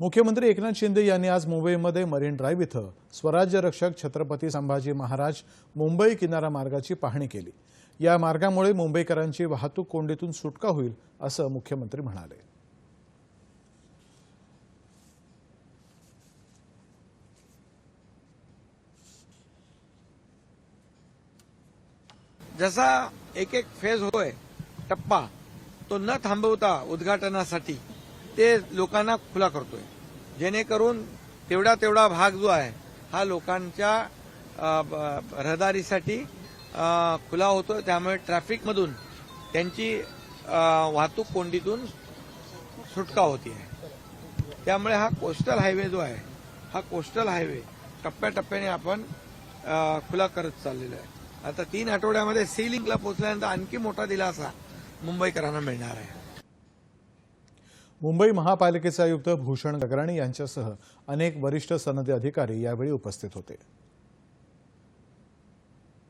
मुख्यमंत्री एकनाथ शिंदे यांनी आज मुंबईमध्ये मरीन ड्राईव्ह इथं स्वराज्य रक्षक छत्रपती संभाजी महाराज मुंबई किनारा मार्गाची पाहणी केली. या मार्गामुळे मुंबईकरांची वाहतूक कोंडीतून सुटका होईल असं मुख्यमंत्री म्हणाले. जसा एक एक फेज होय टप्पा तो न थांबवता उद्घाटनासाठी ते लोकांना खुला करतोय. जेणेकरून तेवढा तेवढा भाग जो आहे हा लोकांच्या ब- रहदारीसाठी खुला होतो त्यामुळे ट्रॅफिकमधून त्यांची वाहतूक कोंडीतून सुटका होती आहे त्यामुळे हा कोस्टल हायवे जो आहे हा कोस्टल हायवे टप्प्याटप्प्याने आपण खुला करत चाललेलो आहे. आता तीन आठवड्यामध्ये सी लिंकला पोहोचल्यानंतर आणखी मोठा दिलासा मुंबईकरांना मिळणार आहे. मुंबई महापालिकेचे आयुक्त भूषण गगराणी यांच्यासह अनेक वरिष्ठ सनदी अधिकारी यावेळी उपस्थित होते.